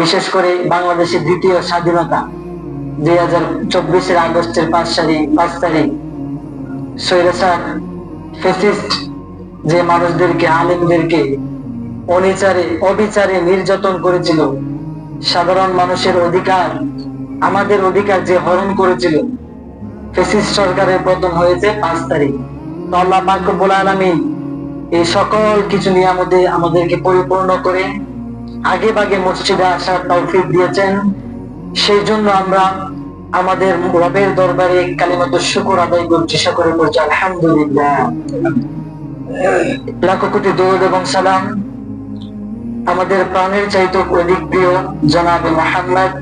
বিশেষ করে বাংলাদেশের দ্বিতীয় স্বাধীনতা দুই হাজার চব্বিশের আগস্টের পাঁচ তারিখ পাঁচ তারিখ। যে মানুষদেরকে, আলেমদেরকে অনিচারে, অবিচারে নির্যাতন করেছিল, সাধারণ মানুষের অধিকার, আমাদের অধিকার যে হরণ করেছিল, ফেসিস্ট সরকারের পতন হয়েছে পাঁচ তারিখ। আল্লাহ পাক রব্বুল আলামিন এই সকল কিছু নিয়ামতে আমাদেরকে পরিপূর্ণ করে আগে ভাগে মসজিদে আসার তৌফিক দিয়েছেন। সেই জন্য আমরা আমাদের রবের দরবারে কালিমাত শুকর আদায় করছি, সকলে করছি আলহামদুলিল্লাহ। লাখো কোটি দৌড় এবং সালাম। আমাদের প্রাণের চাইতে অধিক প্রিয় জনাবে মোহাম্মদ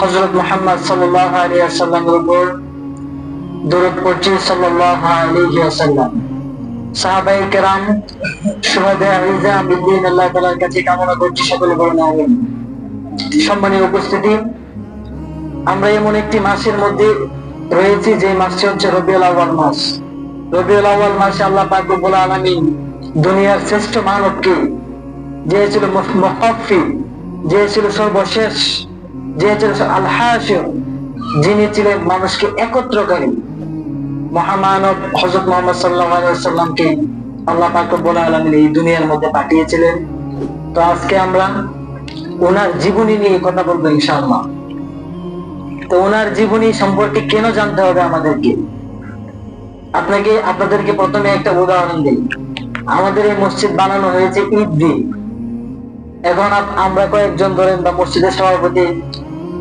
হজরত মোহাম্মদ সাল্লাহ আলিয়া সাল্লামের উপর দরুদ পড়ছি সাল্লাহ আলিয়া সাল্লাম সাহাবাই কেরাম আল্লাহ তালার কাছে কামনা করছি সম্মানীয় উপস্থিতি, আমরা এমন একটি মাসের মধ্যে রয়েছি যে মাসটি হচ্ছে রবিউল আউয়াল মাস। রবিউল মাসে আল্লাহ পাক রব্বুল আলামিন দুনিয়ার শ্রেষ্ঠ মানবকে, যে ছিল মুহাফফি যে ছিল সর্বশেষ, যে ছিল আল হাশির যিনি ছিলেন মানুষকে একত্রকারী মহামানব হযরত মুহাম্মদ সাল্লাল্লাহু আলাইহি ওয়াসাল্লামকে আল্লাহ পাক রব্বুল আলামিন এই দুনিয়ার মধ্যে পাঠিয়েছিলেন। তো আজকে আমরা ওনার জীবনী নিয়ে কথা বলব ইনশাআল্লাহ। তো ওনার জীবনী সম্পর্কে কেন জানতে হবে আমাদেরকে? আপনাকে, আপনাদেরকে প্রথমে একটা উদাহরণ দিই। আমাদের এই মসজিদ বানানো হয়েছে ঈদ দিন। এখন আমরা কয়েকজন ধরেন বা মসজিদের সভাপতি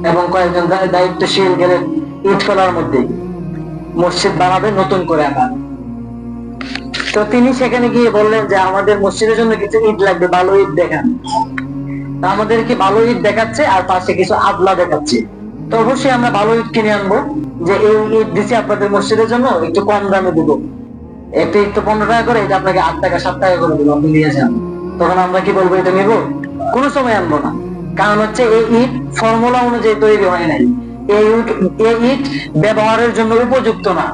এবং কয়েকজন দায়িত্বশীল গেলেন ঈদ ফেলার মধ্যে। মসজিদ বানাবে, নতুন করে আবার তো তিনি সেখানে গিয়ে বললেন যে, আমাদের মসজিদের জন্য কিছু ঈদ লাগবে, ভালো ঈদ দেখান। আমাদেরকে ভালো ঈদ দেখাচ্ছে আর পাশে কিছু আদলা দেখাচ্ছে। তো অবশ্যই আমরা ভালো ঈদ কিনে আনব, যে এই ঈদ দিচ্ছি আপনাদের মসজিদের জন্য, একটু কম দামে দেবো। একটা ঈদ তো পনেরো টাকা করে, এটা আপনাকে আট টাকা, সাত টাকা করে দেবো, আপনি নিয়ে যান। তখন আমরা কি বলব, এটা নেব? কোনো সময় আনব না। কারণ হচ্ছে এই ঈদ ফর্মুলা অনুযায়ী তৈরি হয় নাই। এই ইট ব্যবহারের জন্য উপযুক্ত না।